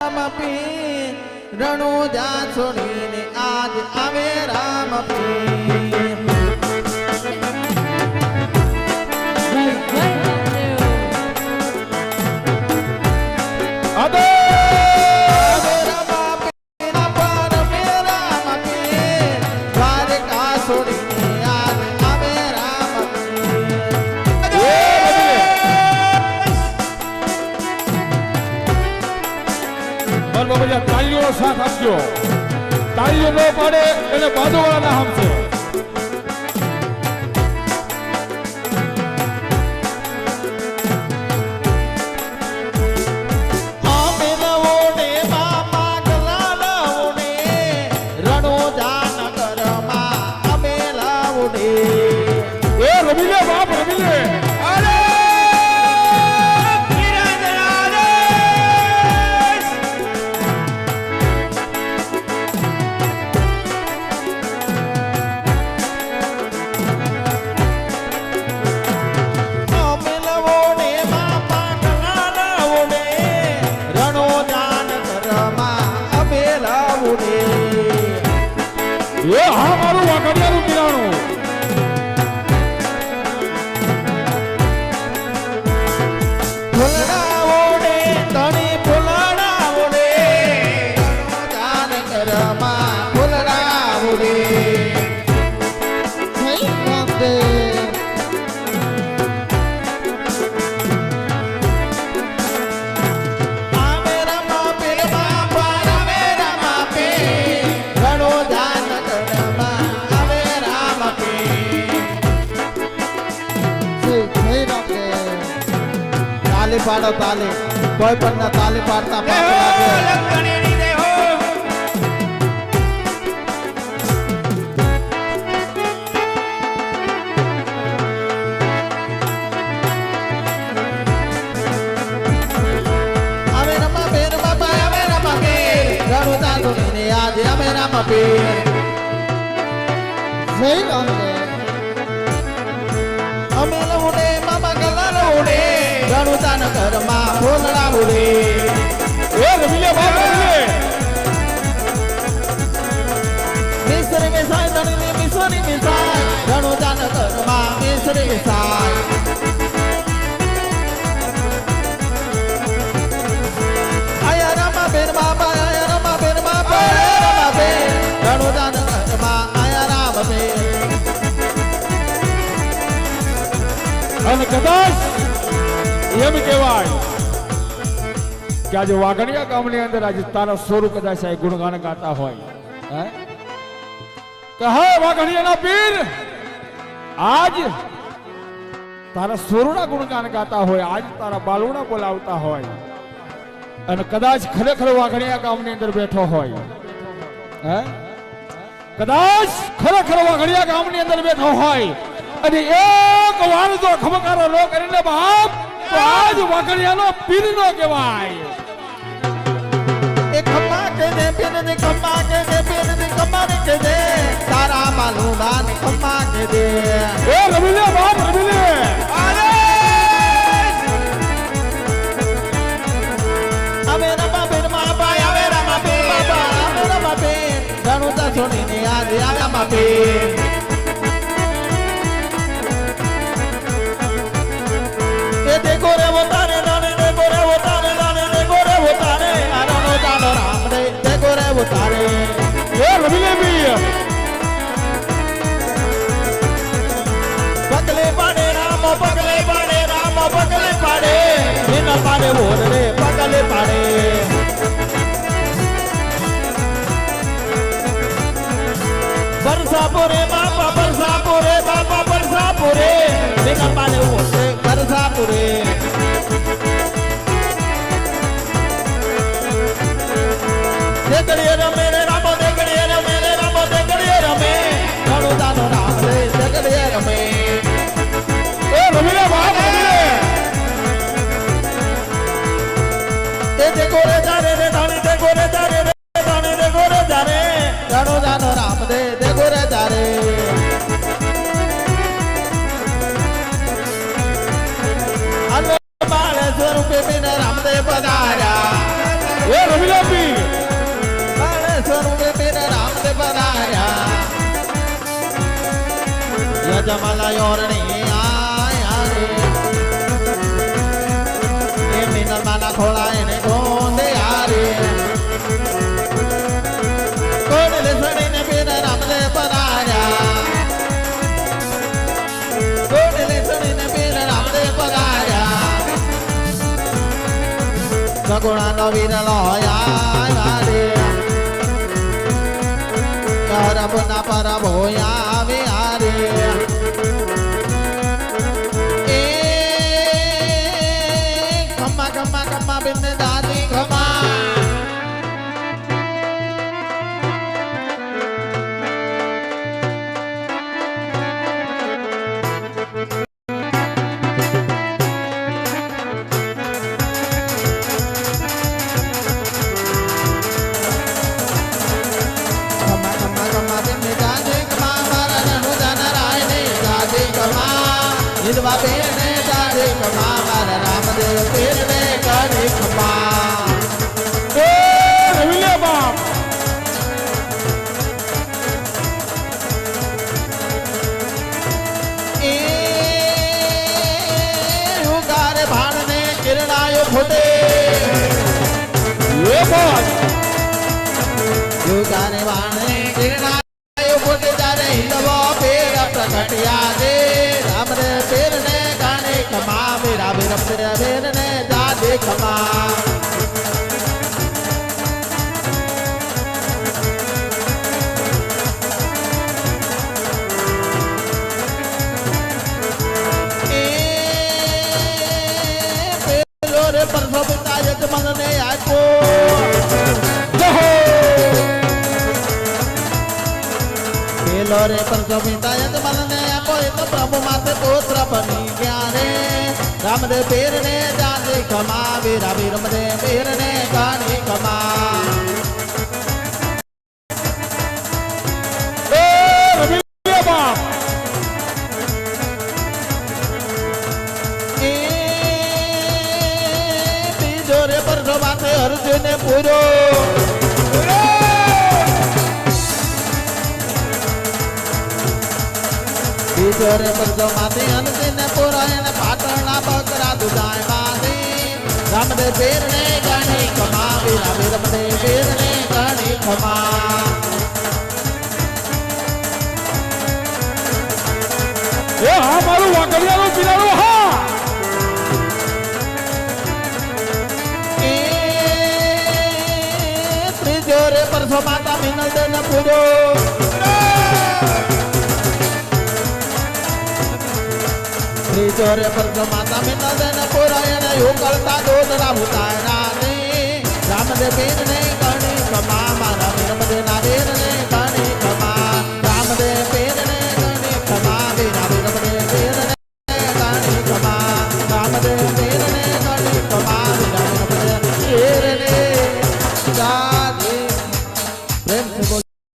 રામ જા છોડીને આજ આવે રામ પીર સાથ આપજો. તાળીઓ ન પાડે એને બાંધવાના નામ હા મારું વાકડિયાનું તાલી પાડો તાલી કોઈ પણ ના તાલી પાડતા પાપ લાગે અમે રમા ફૂલડા ઉડે એ રમીલે મિસાય આયા રામા બેન આયા રામા બેન બાબા આયા આયા રામ બેન. અને કદાચ એમ કહેવાય કે આજે વાઘણિયા ગામની અંદર આજે તારા સ્વરૂપ કદાચ આ ગુણગાન ગાતા હોય, હે? કે હા પીર, આજ તારા સ્વરૂના ગુણગાન ગાતા હોય, આજ તારા બાલુણા બોલાવતા હોય, અને કદાચ ખરેખર વાઘણિયા ગામની અંદર બેઠો હોય, હે? કદાચ ખરેખર વાઘણિયા ગામની અંદર બેઠો હોય, અને એક વાર જો ખમકારો ન કરીને બાપ તો આજ વાઘણિયાનો પીર નો કહેવાય. એ ખમ્મા કે દે પીર ને ખમ્મા કે દે પીર ને ખમ્મા કે દે તારા માલુડા ને ખમ્મા કે દે એ રમીલે બાપ રમીલે. અમે રમા બેન બાબા આવે રમા બેન બાબા આવે રમા બેન. રણુતા છોડીને આજે આવ્યા મા બેન. राम ने देखो रे उतारे। ये रविले भी पगले पाड़े राम पगले पाड़े राम पगले पाड़े। बिना पाड़े बोल रे पगले पाड़े। बरसापुरे बापा बरसापुरे बापा बरसापुरे। बिना पाड़े बोल रे, बरसापुरे। નો રામ દે દે ગોરે તારે. બાળ સ્વરૂપે બિન રામદેવ પધાર્યા. એ રવિલાપી બાળ સ્વરૂપે પધાર્યા. યજમાલા યોરણી સગુણાનો વીરલો આયા રે કરબના પરબો હિદવા બેને દાદી ખમ્મા મારા રામદેવ પીર ને કાઢી ખમ્મા એ રવિલિયા બાપ. એ ઉગારે ભાણને કિરણાયો ફૂટે યુગાને વાણે કિરણાયો કમા મેરા વીર પેર ને દાદે કમા એ પેલો રે પરસો પિતા યજમાનને આપ્યો જય હો પેલો રે પરસો પિતા યજમાનને આપ્યો એ તો પ્રભુ માથે પુત્ર બની ગયા રે રામ રે પીર ને જાને ખમા વીરા વીરમ રે પીર ને ગાને ખમા એ રવિલિયા બાપ એ બીજો રે પરસો માથે અર્જુને પૂરો બીજો રે પરસો માથે અર્જુને પૂરો એને પાટણના બકરા દુધાય માથે રામ રે ગણી ખમા વીરા વીરમ રે પીર ને એ હા મારું વાગડિયાનું પીરાનું હા. એ ત્રીજો રે પરસો માતા મિનલ દેને પૂરો ત્રીજો રે પરસો માતા મિનલ દે ને પૂરો એને ઉકળતા દૂધ રામ ઉતારા ને રામ દે પીર ને ગણી કમા મારા વીરમ દે ના રે